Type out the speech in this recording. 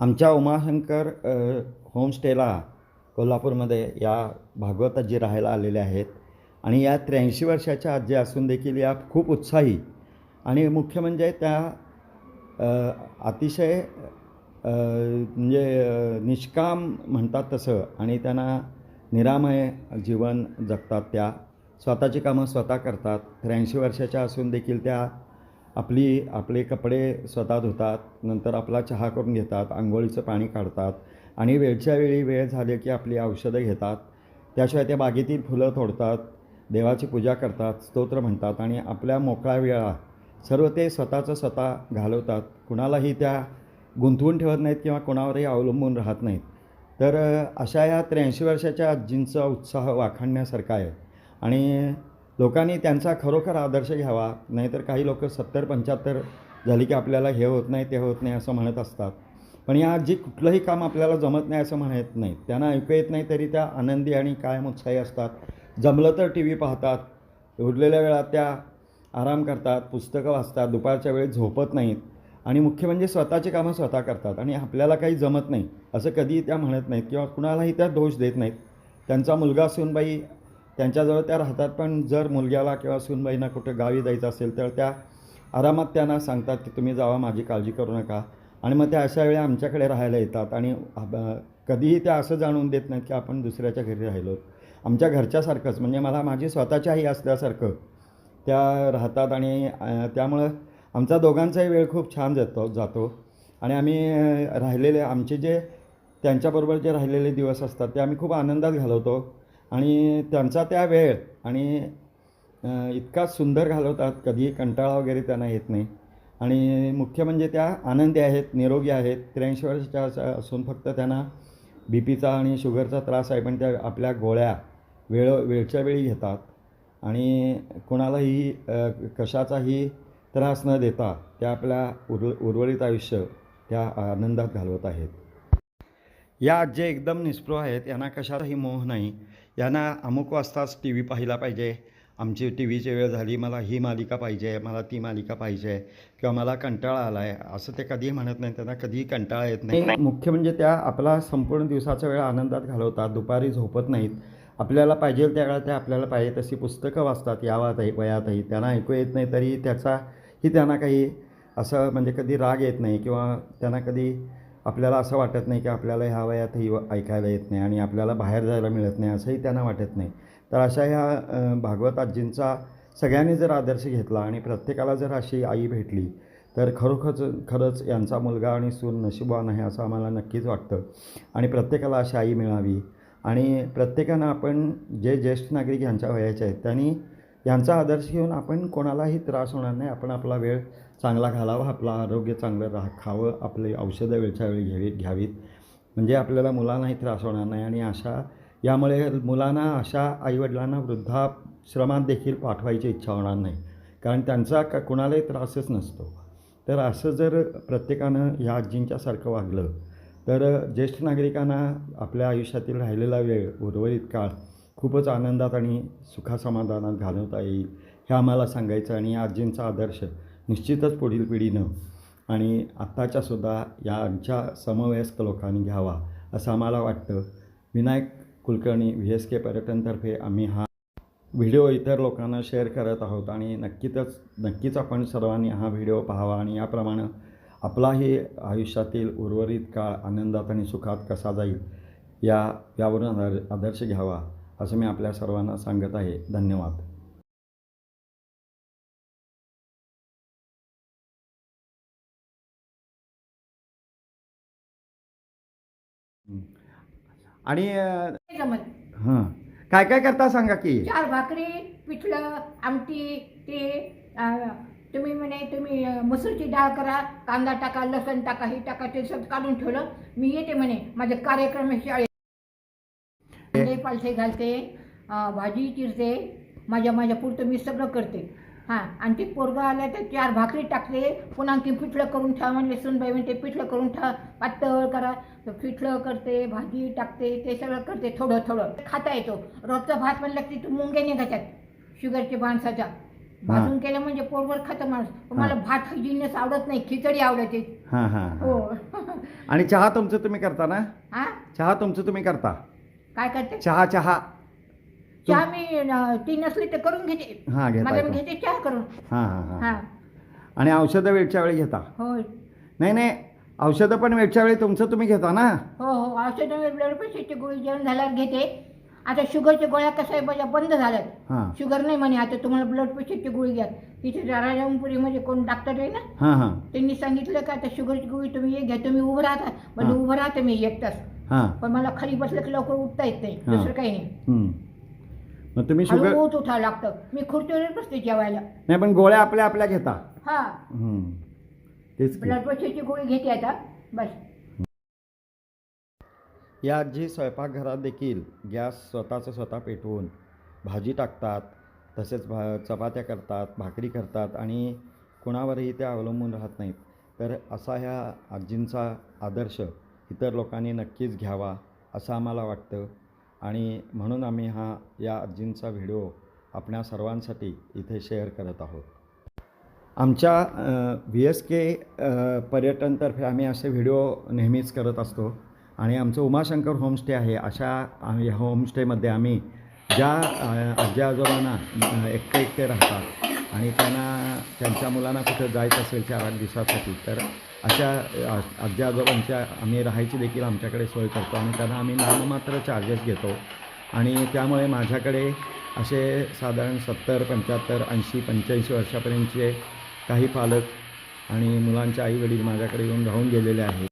आमच्या उमाशंकर होमस्टेला कोल्हापूरमध्ये या भागवताजी राहायला आलेल्या आहेत. आणि या त्र्याऐंशी वर्षाच्या आजी असून देखील या खूप उत्साही आणि मुख्य म्हणजे त्या अतिशय म्हणजे निष्काम म्हणतात तसं आणि त्यांना निरामय जीवन जगतात त्या. स्वतःची कामं स्वतः करतात. त्र्याऐंशी वर्षाच्या असून देखील त्या आपली आपले कपडे स्वतः धुतात नंतर आपला चहा करून घेतात आंघोळीचं पाणी काढतात आणि वेळच्या वेळी वेळ झाले की आपली औषधं घेतात. त्याशिवाय त्या बागेतील फुलं तोडतात देवाची पूजा करतात स्तोत्र म्हणतात आणि आपल्या मोकळ्या वेळा सर्व ते स्वतःचं स्वतः घालवतात. कुणालाही त्या गुंतवून ठेवत नाहीत किंवा कोणावरही अवलंबून राहत नाहीत. तर अशा या त्र्याऐंशी वर्षाच्या आजींचा उत्साह वाखाणण्यासारखा आहे. आणि लोकांनी त्यांचा खरोखर आदर्श घ्यावा नाहीतर काही लोक सत्तर पंच्याहत्तर झाली की आपल्याला हे होत नाही ते होत नाही असं म्हणत असतात. पण या जी कुठलंही काम आपल्याला जमत नाही असं म्हणत नाहीत त्यांना ऐकू येत नाही तरी त्या आनंदी आणि कायम उत्साही असतात. जमलं तर टी व्ही पाहतात उरलेल्या वेळात त्या आराम करतात पुस्तकं वाचतात दुपारच्या वेळेत झोपत नाहीत आणि मुख्य म्हणजे स्वतःची कामं स्वतः करतात आणि आपल्याला काही जमत नाही असं कधीही त्या म्हणत नाहीत किंवा कुणालाही त्या दोष देत नाहीत. त्यांचा मुलगा सूनबाई त्यांच्याजवळ त्या राहतात पण जर मुलग्याला किंवा सूनबाईंना कुठं गावी जायचं असेल तर त्या आरामात त्यांना सांगतात की तुम्ही जावा माझी काळजी करू नका. आणि मग त्या अशा वेळी आमच्याकडे राहायला येतात आणि कधीही त्या असं जाणून देत नाहीत की आपण दुसऱ्याच्या घरी राहिलो. आमच्या घरच्यासारखंच म्हणजे मला माझी स्वतःची आई असल्यासारखं त्या राहतात आणि त्यामुळं आमचा दोघांचाही वेळ खूप छान जातो जातो. आणि आम्ही राहिलेले आमचे जे त्यांच्याबरोबर जे राहिलेले दिवस असतात ते आम्ही खूप आनंदात घालवतो. आणि त्यांचा त्या वेळ आणि इतका सुंदर घालवतात कधीही कंटाळा वगैरे त्यांना येत नाही. आणि मुख्य म्हणजे त्या आनंदी आहेत निरोगी आहेत. त्र्याऐंशी वर्षाच्या असून फक्त त्यांना बी पीचा आणि शुगरचा त्रास आहे पण त्या आपल्या गोळ्या वेळ वेळच्या वेळी घेतात. आणि कोणालाही कशाचाही त्रास न देता त्या आपल्या उर उर्वरित आयुष्य त्या आनंदात घालवत आहेत. या जे एकदम निस्पृह आहेत यांना कशाचाही मोह नाही. यांना अमुक वाजताच टी व्ही पाहिला पाहिजे. आमची टी व्हीची वेळ झाली मला ही मालिका पाहिजे मला ती मालिका पाहिजे किंवा मला कंटाळा आला आहे असं ते कधीही म्हणत नाही त्यांना कधीही कंटाळा येत नाही. मुख्य म्हणजे त्या आपला संपूर्ण दिवसाचा वेळ आनंदात घालवतात दुपारी झोपत नाहीत. आपल्याला पाहिजे त्या वेळा त्या आपल्याला पाहिजे तशी पुस्तकं वाचतात या वयातही त्यांना ऐकू येत नाही तरी त्याचाही त्यांना काही असं म्हणजे कधी राग येत नाही किंवा त्यांना कधी आपल्याला असं वाटत नाही की आपल्याला ह्या वयातही ऐकायला येत नाही आणि आपल्याला बाहेर जायला मिळत नाही असंही त्यांना वाटत नाही. तर अशा ह्या भागवत आजींचा सगळ्यांनी जर आदर्श घेतला आणि प्रत्येकाला जर अशी आई भेटली तर खरोखरच खरंच यांचा मुलगा आणि सून नशिबवान आहे असं आम्हाला नक्कीच वाटतं. आणि प्रत्येकाला अशी आई मिळावी. आणि प्रत्येकानं आपण जे ज्येष्ठ नागरिक यांच्या वयाचे आहेत त्यांनी यांचा आदर्श घेऊन आपण कोणालाही त्रास होणार नाही. आपण आपला वेळ चांगला घालावा आपलं आरोग्य चांगलं राखावं खावं आपले औषधं वेळच्या वेळी घ्यावी घ्यावीत. म्हणजे आपल्याला मुलांनाही त्रास होणार नाही आणि अशा यामुळे मुलांना अशा आईवडिलांना वृद्धाश्रमात देखील पाठवायची इच्छा होणार नाही. कारण त्यांचा क कुणालाही त्रासच नसतो. तर असं जर प्रत्येकानं ह्या आजींच्यासारखं वागलं तर ज्येष्ठ नागरिकांना आपल्या आयुष्यातील राहिलेला वेळ उर्वरित काळ खूपच आनंदात आणि सुखासमाधानात घालवता येईल हे आम्हाला सांगायचं आणि या आजींचा आदर्श निश्चितच पुढील पिढीनं आणि आत्ताच्यासुद्धा या आमच्या समवयस्क लोकांनी घ्यावा असं आम्हाला वाटतं. Vinayak Kulkarni V S K पर्यटनतर्फे आम्ही हा व्हिडिओ इतर लोकांना शेअर करत आहोत आणि नक्कीच नक्कीच आपण सर्वांनी हा व्हिडिओ पाहावा आणि याप्रमाणे आपलाही आयुष्यातील उर्वरित काळ आनंदात आणि सुखात कसा जाईल या यावरून आदर्श घ्यावा असं मी आपल्या सर्वांना सांगत आहे. धन्यवाद. आणि अ, नाही जमत. हां. काय काय करता सांगा की? चार भाकरी पिठलं आमटी ते अं, तुम्ही म्हणे तुम्ही अं, मसूरची डाळ करा कांदा टाका लसण टाका हे टाका ते सगळं काढून ठेवलं. मी येते म्हणे माझे कार्यक्रम आहे शाळेत. पालथे घालते अं, भाजी चिरते माझ्या माझ्या पुरतं मी सगळं करते. हां आणि ते पोरगं आलं तर चार भाकरी टाकते पुन्हा आणखी पिठलं करून ठेवा म्हणले सुनबाई म्हणते पिठलं करून ठेवा पातळ करा. पिठलं करते भाजी टाकते ते सगळं करते थोडं थोडं. खाता येतो. रोजचा भात म्हणलं की तू मुंगे निघायच्यात शुगरच्या माणसाच्या. भाजून केलं म्हणजे पोटभर खातं माणूस. पण मला भात जिन्नस आवडत नाही खिचडी आवडते. हो. आणि चहा तुमचं तुम्ही करता ना? हा? चहा तुमचं तुम्ही करता? काय करते? चहा चहा. चहा मी ती नसली तर करून घेते. हां घेता माझ्या मी येतो. घेते चहा करून. हां हां हां. हा. आणि औषधं वेळच्या वेळी घेता? होय. नाही नाही. औषधं पण वेळच्या वेळी तुमचं तुम्ही घेता ना? हो हो. औषधं ब्लड प्रेशरची गोळी जेवण झाल्यावर घेते. आता शुगरच्या गोळ्या कसं आहे बघा बंद झाल्यात. हां. शुगर नाही म्हणे आता तुम्हाला ब्लड प्रेशरची गोळी घ्या. तिथे राजारामपुरीमध्ये कोण डॉक्टर आहे ना? हां हां. त्यांनी सांगितलं का आता शुगरची गोळी तुम्ही एक घ्या तुम्ही उभं राहता म्हणजे हां. उभं राहते मी एक तास. हां. पण मला खाली बसलं की लवकर उठता येत नाही. हां. दुसरं काही नाही. हं. मग तुम्ही शुगर उठावं लागतं. मी खुर्चीवर बसते जेवायला. नाही पण गोळ्या आपल्या आपल्या घेता. हा. हं. तेच की. ब्लड प्रेशरची गोळी घेते आता. बस. या आजी स्वयंपाकघरात देखील गॅस स्वतःचं स्वतः पेटवून भाजी टाकतात तसेच भा चपात्या करतात भाकरी करतात आणि कुणावरही त्या अवलंबून राहत नाहीत. तर असा ह्या आजींचा आदर्श इतर लोकांनी नक्कीच घ्यावा असं आम्हाला वाटतं. आणि म्हणून आम्ही हा या आजींचा व्हिडिओ आपणा सर्वांसाठी इथे शेअर करत आहोत. आमच्या व्ही एस के पर्यटनतर्फे आम्ही असे व्हिडिओ नेहमीच करत असतो. आणि आमचं उमाशंकर होमस्टे आहे अशा या होमस्टेमध्ये आम्ही ज्या आजी आजोबांना एकटे एकटे राहतात आणि त्यांना त्यांच्या मुलांना कुठं जायचं असेल चार आठ दिवसासाठी तर अशा आजी आजोबांच्या आम्ही राहायची देखील आमच्याकडे सोय करतो आणि त्यांना आम्ही नाममात्र चार्जेस घेतो. आणि त्यामुळे माझ्याकडे असे साधारण सत्तर पंच्याहत्तर ऐंशी पंच्याऐंशी वर्षापर्यंतचे काही पालक आणि मुलांचे आईवडील माझ्याकडे येऊन राहून गेलेले आहेत.